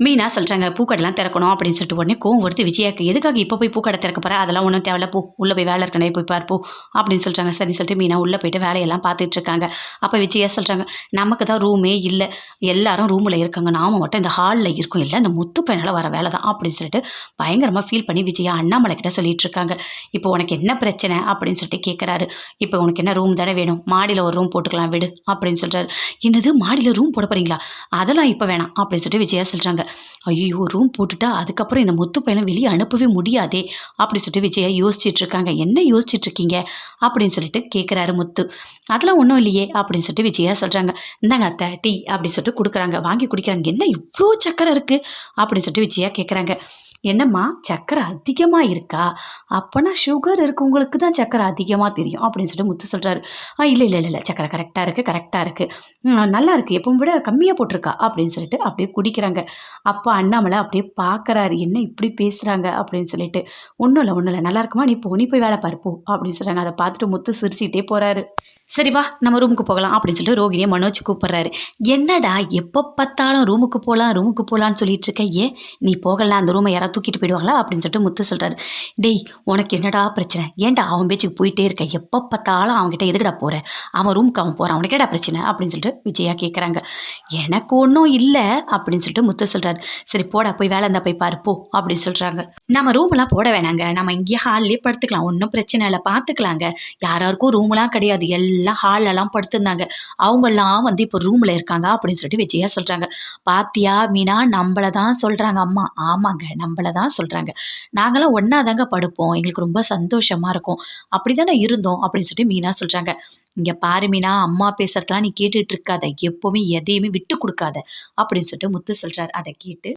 மீனா சொல்கிறாங்க பூக்கடைலாம் திறக்கணும் அப்படின்னு சொல்லிட்டு உடனே கோவம் வருது விஜயாக்கு எதுக்காக இப்போ போய் பூக்கடை திறக்க போகிற அதெல்லாம் ஒன்றும் தேவையில்ல போ உள்ளே போய் வேலை இருக்கனே போய் பார்ப்போம் அப்படின்னு சொல்கிறாங்க சரி சொல்லிட்டு மீனா உள்ளே போயிட்டு வேலையெல்லாம் பார்த்துட்டு இருக்காங்க. அப்போ விஜயா சொல்கிறாங்க நமக்கு தான் ரூமே இல்லை. எல்லாரும் ரூமில் இருக்காங்க. நாம மட்டும் இந்த ஹாலில் இருக்கும். இல்லை இந்த முத்து பையனால் வர வேலை தான் அப்படின்னு சொல்லிட்டு பயங்கரமாக ஃபீல் பண்ணி விஜயா அண்ணாமலை கிட்ட சொல்லிட்டு இருக்காங்க. இப்போ உனக்கு என்ன பிரச்சனை? அப்படின்னு சொல்லிட்டு கேட்குறாரு இப்போ உனக்கு என்ன ரூம் தானே வேணும்? மாடியில் ஒரு ரூம் போட்டுக்கலாம் விடு அப்படின்னு சொல்கிறாரு என்னது? மாடியில் ரூம் போட போகிறீங்களா அதெல்லாம் இப்போ வேணாம் அப்படின்னு சொல்லிட்டு விஜயா சொல்கிறாங்க ஐயோ ரூம் போட்டுட்டா அதுக்கப்புறம் இந்த முத்து பையனை வெளியே அனுப்பவே முடியாதே அப்படி சொல்லிட்டு விஜயா யோசிச்சுட்டு இருக்காங்க. என்ன யோசிச்சுட்டு இருக்கீங்க? அப்படின்னு சொல்லிட்டு கேட்குறாரு முத்து. அதெல்லாம் ஒன்றும் இல்லையே அப்படின்னு சொல்லிட்டு விஜயா சொல்கிறாங்க இந்தாங்க அத்தை டீ அப்படின்னு சொல்லிட்டு கொடுக்குறாங்க. வாங்கி குடிக்கிறாங்க. என்ன இவ்வளோ சக்கரை இருக்குது அப்படின்னு சொல்லிட்டு விஜயா கேட்குறாங்க என்னம்மா சக்கரை அதிகமாக இருக்கா? அப்போனா சுகர் இருக்கவங்களுக்கு தான் சக்கரை அதிகமாக தெரியும் அப்படின்னு சொல்லிட்டு முத்து சொல்கிறாரு ஆ இல்லை இல்லை இல்லை சக்கரை கரெக்டாக இருக்குது கரெக்டாக இருக்குது நல்லா இருக்குது எப்பவும் விட கம்மியாக போட்டிருக்கா அப்படின்னு சொல்லிட்டு அப்படியே குடிக்கிறாங்க. அப்போ அண்ணாமலை அப்படியே பார்க்குறாரு என்ன இப்படி பேசுகிறாங்க அப்படின்னு சொல்லிட்டு. ஒன்றும் இல்லை ஒன்றும் இல்லை நல்லா இருக்குமா? நீ போ நீ போய் வேலை பாரு போ அப்படின்னு சொல்கிறாங்க அதை பார்த்துட்டு முத்து சிரிச்சிட்டே போகிறாரு சரி வா நம்ம ரூமுக்கு போகலாம் அப்படின்னு சொல்லிட்டு ரோகிணியை மனோஜ் கூப்பிட்றாரு. என்னடா எப்போ பார்த்தாலும் ரூமுக்கு போகலாம் ரூமுக்கு போகலான்னு சொல்லிட்டு இருக்க ஏன்? நீ போகலாம் அந்த ரூமை யாராவது தூக்கிட்டு போயிடுவாங்களா அப்படின்னு சொல்லிட்டு முத்து சொல்கிறாரு டேய் உனக்கு என்னடா பிரச்சனை? ஏன்டா அவன் பேச்சுக்கு போயிட்டே இருக்க? எப்போ பார்த்தாலும் அவன்கிட்ட எதுக்கடா போகிற அவன் ரூமுக்கு அவன் போகிறான் அவனுக்கு பிரச்சனை? அப்படின்னு சொல்லிட்டு விஜயா கேட்குறாங்க எனக்கு ஒன்றும் இல்லை அப்படின்னு சொல்லிட்டு முத்து சொல்கிறாரு சரி போடா போய் வேலை இருந்தால் போய் பாரு போ அப்படின்னு சொல்கிறாங்க நம்ம ரூம்லாம் போட வேணாங்க. நம்ம இங்கேயே ஹால்லேயே படுத்துக்கலாம். ஒன்றும் பிரச்சனை இல்லை. பார்த்துக்கலாங்க. யாராருக்கும் ரூம்லாம் கிடையாது. எல்லாம் ஹாலெல்லாம் படுத்திருந்தாங்க. அவங்கெல்லாம் வந்து இப்போ ரூமில் இருக்காங்க அப்படின்னு சொல்லிட்டு விஜயா சொல்கிறாங்க பாத்தியா மீனா? நம்மளை தான் சொல்கிறாங்க அம்மா ஆமாங்க. நம்மளை தான் சொல்கிறாங்க நாங்களாம் ஒன்றா தாங்க படுப்போம். எங்களுக்கு ரொம்ப சந்தோஷமாக இருக்கும். அப்படி தானே இருந்தோம் அப்படின்னு சொல்லிட்டு மீனா சொல்கிறாங்க இங்கே பாரு மீனா அம்மா பேசுகிறதெல்லாம் நீ கேட்டுட்டு இருக்காத. எப்போவுமே எதையுமே விட்டு கொடுக்காத அப்படின்னு சொல்லிட்டு முத்து சொல்கிறார் அதை கேட்டு